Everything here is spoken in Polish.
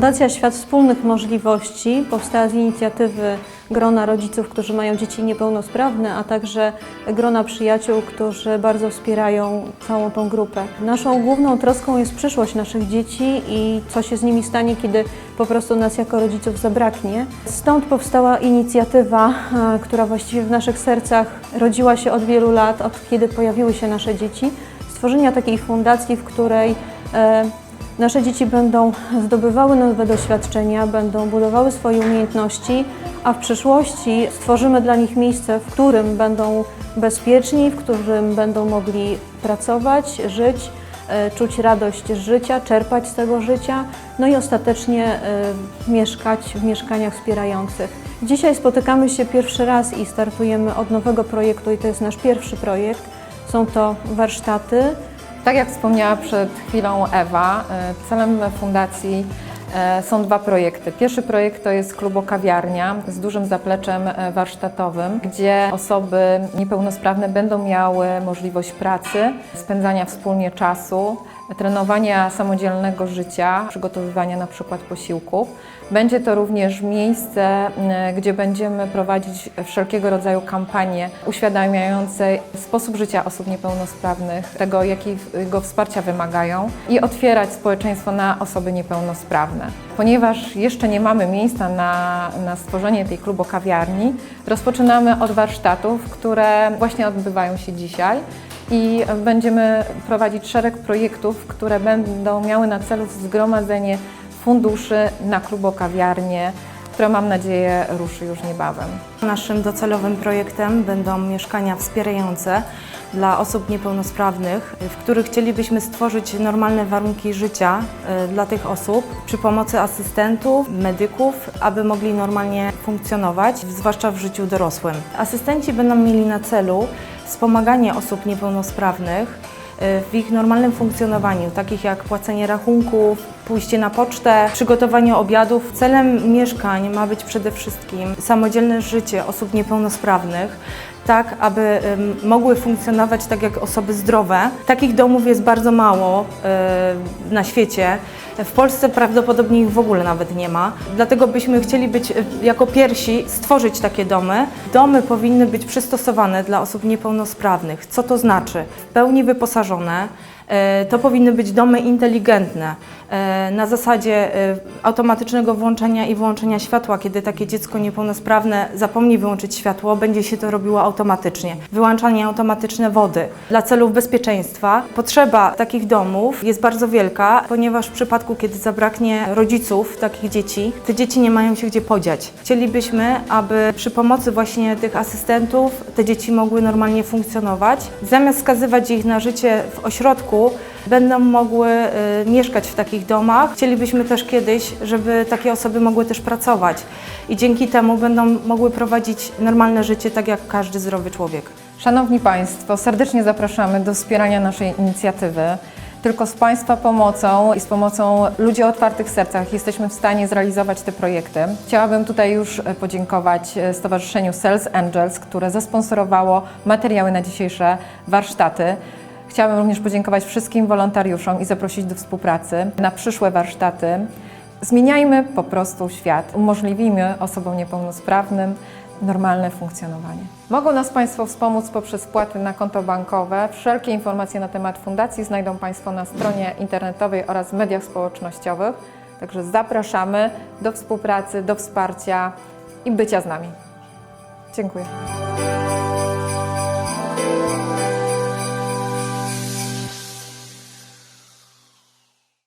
Fundacja Świat Wspólnych Możliwości powstała z inicjatywy grona rodziców, którzy mają dzieci niepełnosprawne, a także grona przyjaciół, którzy bardzo wspierają całą tą grupę. Naszą główną troską jest przyszłość naszych dzieci i co się z nimi stanie, kiedy po prostu nas jako rodziców zabraknie. Stąd powstała inicjatywa, e, która właściwie w naszych sercach rodziła się od wielu lat, od kiedy pojawiły się nasze dzieci, stworzenia takiej fundacji, w której e, Nasze dzieci będą zdobywały nowe doświadczenia, będą budowały swoje umiejętności, a w przyszłości stworzymy dla nich miejsce, w którym będą bezpieczni, w którym będą mogli pracować, żyć, e, czuć radość z życia, czerpać z tego życia, no i ostatecznie e, mieszkać w mieszkaniach wspierających. Dzisiaj spotykamy się pierwszy raz i startujemy od nowego projektu i to jest nasz pierwszy projekt. Są to warsztaty, Tak jak wspomniała przed chwilą Ewa, e, celem fundacji e, są dwa projekty. Pierwszy projekt to jest klubokawiarnia z dużym zapleczem e, warsztatowym, gdzie osoby niepełnosprawne będą miały możliwość pracy, spędzania wspólnie czasu, trenowania samodzielnego życia, przygotowywania na przykład posiłków. Będzie to również miejsce, m, gdzie będziemy prowadzić wszelkiego rodzaju kampanie uświadamiające sposób życia osób niepełnosprawnych, tego jakiego wsparcia wymagają i otwierać społeczeństwo na osoby niepełnosprawne. Ponieważ jeszcze nie mamy miejsca na, na stworzenie tej klubokawiarni, rozpoczynamy od warsztatów, które właśnie odbywają się dzisiaj i będziemy prowadzić szereg projektów, które będą miały na celu zgromadzenie funduszy na klubokawiarnię, która mam nadzieję ruszy już niebawem. Naszym docelowym projektem będą mieszkania wspierające dla osób niepełnosprawnych, w których chcielibyśmy stworzyć normalne warunki życia e, dla tych osób przy pomocy asystentów, medyków, aby mogli normalnie funkcjonować, zwłaszcza w życiu dorosłym. Asystenci będą mieli na celu wspomaganie osób niepełnosprawnych e, w ich normalnym funkcjonowaniu, takich jak płacenie rachunków, pójście na pocztę, przygotowanie obiadów. Celem mieszkań ma być przede wszystkim samodzielne życie osób niepełnosprawnych, tak aby mogły funkcjonować tak jak osoby zdrowe. Takich domów jest bardzo mało na świecie. W Polsce prawdopodobnie ich w ogóle nawet nie ma. Dlatego byśmy chcieli być jako pierwsi stworzyć takie domy. Domy powinny być przystosowane dla osób niepełnosprawnych. Co to znaczy? W pełni wyposażone. E, To powinny być domy inteligentne, e, na zasadzie e, automatycznego włączenia i wyłączenia światła. Kiedy takie dziecko niepełnosprawne zapomni wyłączyć światło, będzie się to robiło automatycznie. Wyłączanie automatyczne wody. Dla celów bezpieczeństwa potrzeba takich domów jest bardzo wielka, ponieważ w przypadku, kiedy zabraknie rodziców takich dzieci, te dzieci nie mają się gdzie podziać. Chcielibyśmy, aby przy pomocy właśnie tych asystentów te dzieci mogły normalnie funkcjonować. Zamiast skazywać ich na życie w ośrodku, będą mogły y, mieszkać w takich domach. Chcielibyśmy też kiedyś, żeby takie osoby mogły też pracować i dzięki temu będą mogły prowadzić normalne życie tak jak każdy zdrowy człowiek. Szanowni Państwo, serdecznie zapraszamy do wspierania naszej inicjatywy. Tylko z Państwa pomocą i z pomocą ludzi o otwartych sercach jesteśmy w stanie zrealizować te projekty. Chciałabym tutaj już e, podziękować e, Stowarzyszeniu Sales Angels, które zasponsorowało materiały na dzisiejsze warsztaty. Chciałabym również podziękować wszystkim wolontariuszom i zaprosić do współpracy na przyszłe warsztaty. Zmieniajmy po prostu świat. Umożliwimy osobom niepełnosprawnym normalne funkcjonowanie. Mogą nas Państwo wspomóc poprzez wpłaty na konto bankowe. Wszelkie informacje na temat fundacji znajdą Państwo na stronie internetowej oraz w mediach społecznościowych. Także zapraszamy do współpracy, do wsparcia i bycia z nami. Dziękuję.